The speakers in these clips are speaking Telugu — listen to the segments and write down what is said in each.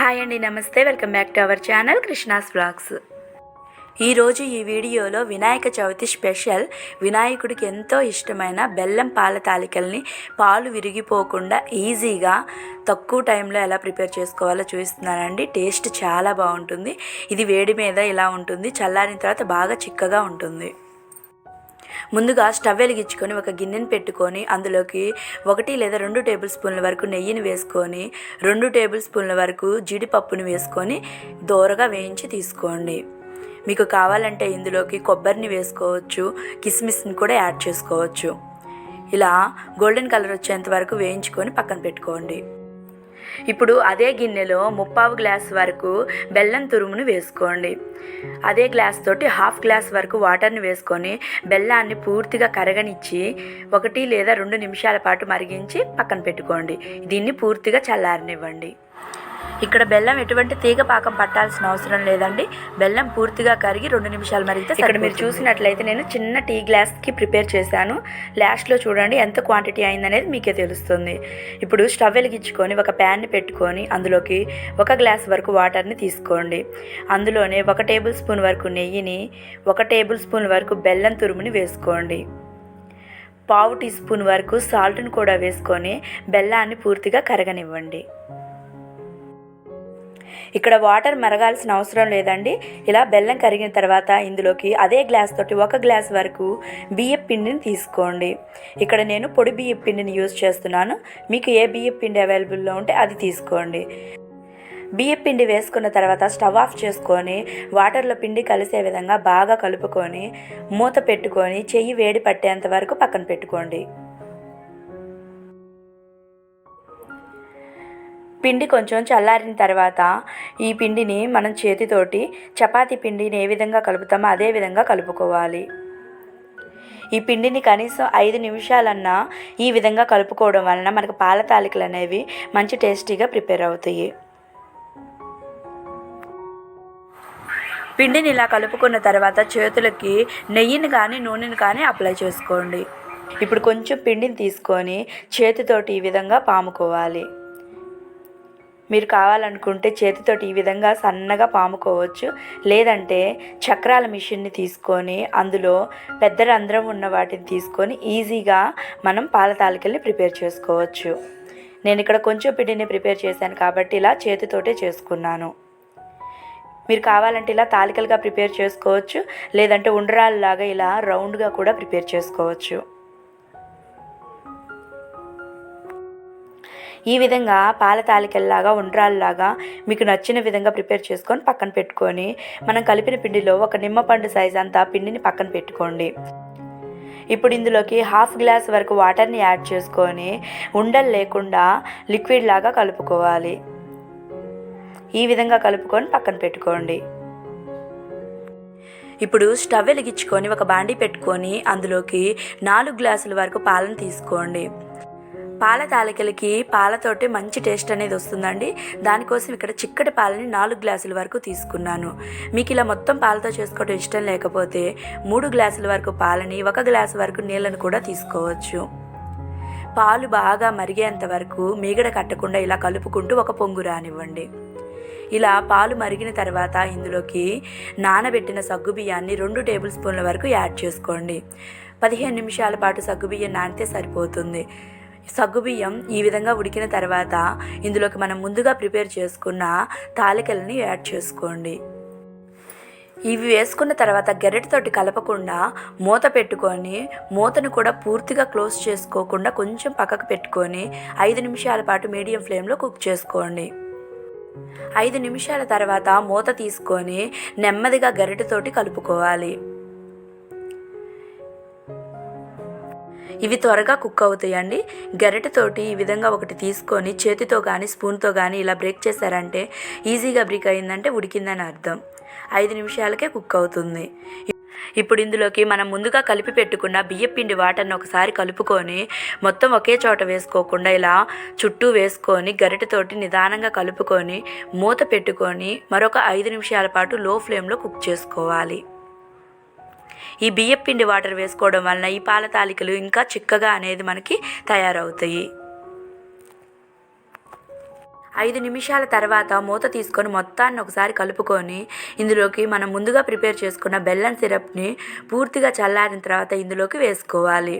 హాయ్ అండి నమస్తే. Welcome back to our channel Krishna's vlogs. ఈరోజు ఈ వీడియోలో వినాయక చవితి స్పెషల్. వినాయకుడికి ఎంతో ఇష్టమైన బెల్లం పాల తాలికల్ని పాలు విరిగిపోకుండా ఈజీగా తక్కువ టైంలో ఎలా ప్రిపేర్ చేసుకోవాలో చూపిస్తున్నానండి. టేస్ట్ చాలా బాగుంటుంది. ఇది వేడి మీద ఇలా ఉంటుంది. చల్లారిన తర్వాత బాగా చిక్కగా ఉంటుంది. ముందుగా స్టవ్ వెలిగించుకొని ఒక గిన్నెని పెట్టుకొని అందులోకి ఒకటి లేదా రెండు టేబుల్ స్పూన్ల వరకు నెయ్యిని వేసుకొని రెండు టేబుల్ స్పూన్ల వరకు జీడిపప్పుని వేసుకొని దోరగా వేయించి తీసుకోండి. మీకు కావాలంటే ఇందులోకి కొబ్బరిని వేసుకోవచ్చు కిస్మిస్ని కూడా యాడ్ చేసుకోవచ్చు. ఇలా గోల్డెన్ కలర్ వచ్చేంత వరకు వేయించుకొని పక్కన పెట్టుకోండి. ఇప్పుడు అదే గిన్నెలో ముప్పావు గ్లాస్ వరకు బెల్లం తురుమును వేసుకోండి. అదే గ్లాస్ తోటి హాఫ్ గ్లాస్ వరకు వాటర్ని వేసుకొని బెల్లాన్ని పూర్తిగా కరగనిచ్చి ఒకటి లేదా రెండు నిమిషాల పాటు మరిగించి పక్కన పెట్టుకోండి. దీన్ని పూర్తిగా చల్లారనివ్వండి. ఇక్కడ బెల్లం ఎటువంటి తీగ పాకం పట్టాల్సిన అవసరం లేదండి. బెల్లం పూర్తిగా కరిగి రెండు నిమిషాలు మరిగితే ఇక్కడ మీరు చూసినట్లయితే నేను చిన్న టీ గ్లాస్కి ప్రిపేర్ చేశాను. లాస్ట్లో చూడండి ఎంత క్వాంటిటీ అయిందనేది మీకే తెలుస్తుంది. ఇప్పుడు స్టవ్ వెలిగించుకొని ఒక ప్యాన్ని పెట్టుకొని అందులోకి ఒక గ్లాస్ వరకు వాటర్ని తీసుకోండి. అందులోనే ఒక టేబుల్ స్పూన్ వరకు నెయ్యిని ఒక టేబుల్ స్పూన్ వరకు బెల్లం తురుముని వేసుకోండి. పావు టీ స్పూన్ వరకు సాల్ట్ని కూడా వేసుకొని బెల్లాన్ని పూర్తిగా కరగనివ్వండి. ఇక్కడ వాటర్ మరగాల్సిన అవసరం లేదండి. ఇలా బెల్లం కరిగిన తర్వాత ఇందులోకి అదే గ్లాస్ తోటి ఒక గ్లాస్ వరకు బియ్యం పిండిని తీసుకోండి. ఇక్కడ నేను పొడి బియ్యం పిండిని యూజ్ చేస్తున్నాను. మీకు ఏ బియ్యం పిండి అవైలబుల్లో ఉంటే అది తీసుకోండి. బియ్యం పిండి వేసుకున్న తర్వాత స్టవ్ ఆఫ్ చేసుకొని వాటర్లో పిండి కలిసే విధంగా బాగా కలుపుకొని మూత పెట్టుకొని చెయ్యి వేడి పట్టేంత వరకు పక్కన పెట్టుకోండి. పిండి కొంచెం చల్లారిన తర్వాత ఈ పిండిని మనం చేతితోటి చపాతీ పిండిని ఏ విధంగా కలుపుతామో అదే విధంగా కలుపుకోవాలి. ఈ పిండిని కనీసం ఐదు నిమిషాలన్నా ఈ విధంగా కలుపుకోవడం వలన మనకు పాల తాలికలు అనేవి మంచి టేస్టీగా ప్రిపేర్ అవుతాయి. పిండిని ఇలా కలుపుకున్న తర్వాత చేతులకి నెయ్యిని కానీ నూనెని కానీ అప్లై చేసుకోండి. ఇప్పుడు కొంచెం పిండిని తీసుకొని చేతితోటి ఈ విధంగా పాముకోవాలి. మీరు కావాలనుకుంటే చేతితోటి ఈ విధంగా సన్నగా పాముకోవచ్చు. లేదంటే చక్రాల మిషన్ని తీసుకొని అందులో పెద్ద రంధ్రం ఉన్న వాటిని తీసుకొని ఈజీగా మనం పాల తాలికల్ని ప్రిపేర్ చేసుకోవచ్చు. నేను ఇక్కడ కొంచెం పిండిని ప్రిపేర్ చేశాను కాబట్టి ఇలా చేతితోటే చేసుకున్నాను. మీరు కావాలంటే ఇలా తాలికలుగా ప్రిపేర్ చేసుకోవచ్చు. లేదంటే ఉండ్రాల్లాగా ఇలా రౌండ్గా కూడా ప్రిపేర్ చేసుకోవచ్చు. ఈ విధంగా పాల తాలికల్లాగా ఉండ్రాల్లాగా మీకు నచ్చిన విధంగా ప్రిపేర్ చేసుకొని పక్కన పెట్టుకొని మనం కలిపిన పిండిలో ఒక నిమ్మపండు సైజ్ అంతా పిండిని పక్కన పెట్టుకోండి. ఇప్పుడు ఇందులోకి హాఫ్ గ్లాస్ వరకు వాటర్ని యాడ్ చేసుకొని ఉండలు లేకుండా లిక్విడ్ లాగా కలుపుకోవాలి. ఈ విధంగా కలుపుకొని పక్కన పెట్టుకోండి. ఇప్పుడు స్టవ్ వెలిగించుకొని ఒక బాండీ పెట్టుకొని అందులోకి నాలుగు గ్లాసుల వరకు పాలను తీసుకోండి. పాల తాలికలకి పాలతోటి మంచి టేస్ట్ అనేది వస్తుందండి. దానికోసం ఇక్కడ చిక్కటి పాలని నాలుగు గ్లాసుల వరకు తీసుకున్నాను. మీకు ఇలా మొత్తం పాలతో చేసుకోవడం ఇష్టం లేకపోతే మూడు గ్లాసుల వరకు పాలని ఒక గ్లాసు వరకు నీళ్ళను కూడా తీసుకోవచ్చు. పాలు బాగా మరిగేంత వరకు మీగడ కట్టకుండా ఇలా కలుపుకుంటూ ఒక పొంగు రానివ్వండి. ఇలా పాలు మరిగిన తర్వాత ఇందులోకి నానబెట్టిన సగ్గుబియ్యాన్ని రెండు టేబుల్ స్పూన్ల వరకు యాడ్ చేసుకోండి. పదిహేను నిమిషాల పాటు సగ్గుబియ్యం నానితే సరిపోతుంది. సగ్గుబియ్యం ఈ విధంగా ఉడికిన తర్వాత ఇందులోకి మనం ముందుగా ప్రిపేర్ చేసుకున్న తాలికలని యాడ్ చేసుకోండి. ఇవి వేసుకున్న తర్వాత గెరటితోటి కలపకుండా మూత పెట్టుకొని మూతను కూడా పూర్తిగా క్లోజ్ చేసుకోకుండా కొంచెం పక్కకు పెట్టుకొని ఐదు నిమిషాల పాటు మీడియం ఫ్లేమ్లో కుక్ చేసుకోండి. ఐదు నిమిషాల తర్వాత మూత తీసుకొని నెమ్మదిగా గరిటెతోటి కలుపుకోవాలి. ఇవి త్వరగా కుక్ అవుతాయండి. గరిటెతోటి ఈ విధంగా ఒకటి తీసుకొని చేతితో కానీ స్పూన్తో కానీ ఇలా బ్రేక్ చేశారంటే ఈజీగా బ్రేక్ అయిందంటే ఉడికిందని అర్థం. ఐదు నిమిషాలకే కుక్ అవుతుంది. ఇప్పుడు ఇందులోకి మనం ముందుగా కలిపి పెట్టుకున్న బియ్యపిండి వాటర్ని ఒకసారి కలుపుకొని మొత్తం ఒకే చోట వేసుకోకుండా ఇలా చుట్టూ వేసుకొని గరిటెతోటి నిదానంగా కలుపుకొని మూత పెట్టుకొని మరొక ఐదు నిమిషాల పాటు లో ఫ్లేమ్లో కుక్ చేసుకోవాలి. ఈ బియ్యం పిండి వాటర్ వేసుకోవడం వలన ఈ పాల తాలికలు ఇంకా చిక్కగా అనేది మనకి తయారవుతాయి. ఐదు నిమిషాల తర్వాత మూత తీసుకొని మొత్తాన్ని ఒకసారి కలుపుకొని ఇందులోకి మనం ముందుగా ప్రిపేర్ చేసుకున్న బెల్లం సిరప్ని పూర్తిగా చల్లారిన తర్వాత ఇందులోకి వేసుకోవాలి.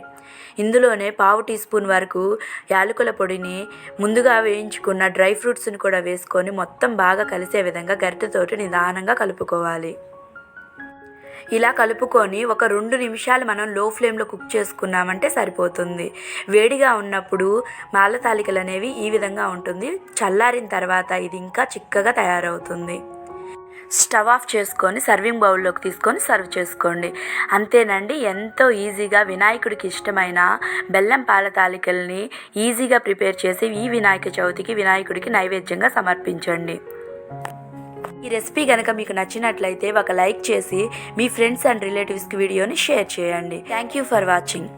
ఇందులోనే పావు టీ స్పూన్ వరకు యాలకుల పొడిని ముందుగా వేయించుకున్న డ్రై ఫ్రూట్స్ని కూడా వేసుకొని మొత్తం బాగా కలిసే విధంగా గరిటెతోటి నిదానంగా కలుపుకోవాలి. ఇలా కలుపుకొని ఒక రెండు నిమిషాలు మనం లో ఫ్లేమ్లో కుక్ చేసుకున్నామంటే సరిపోతుంది. వేడిగా ఉన్నప్పుడు మాల తాలికలు అనేవి ఈ విధంగా ఉంటుంది. చల్లారిన తర్వాత ఇది ఇంకా చిక్కగా తయారవుతుంది. స్టవ్ ఆఫ్ చేసుకొని సర్వింగ్ బౌల్లోకి తీసుకొని సర్వ్ చేసుకోండి. అంతేనండి ఎంతో ఈజీగా వినాయకుడికి ఇష్టమైన బెల్లం పాల తాలికల్ని ఈజీగా ప్రిపేర్ చేసి ఈ వినాయక చవితికి వినాయకుడికి నైవేద్యంగా సమర్పించండి. ఈ రెసిపీ కనుక మీకు నచ్చినట్లయితే ఒక లైక్ చేసి మీ ఫ్రెండ్స్ అండ్ రిలేటివ్స్కి వీడియోని షేర్ చేయండి. Thank you for watching.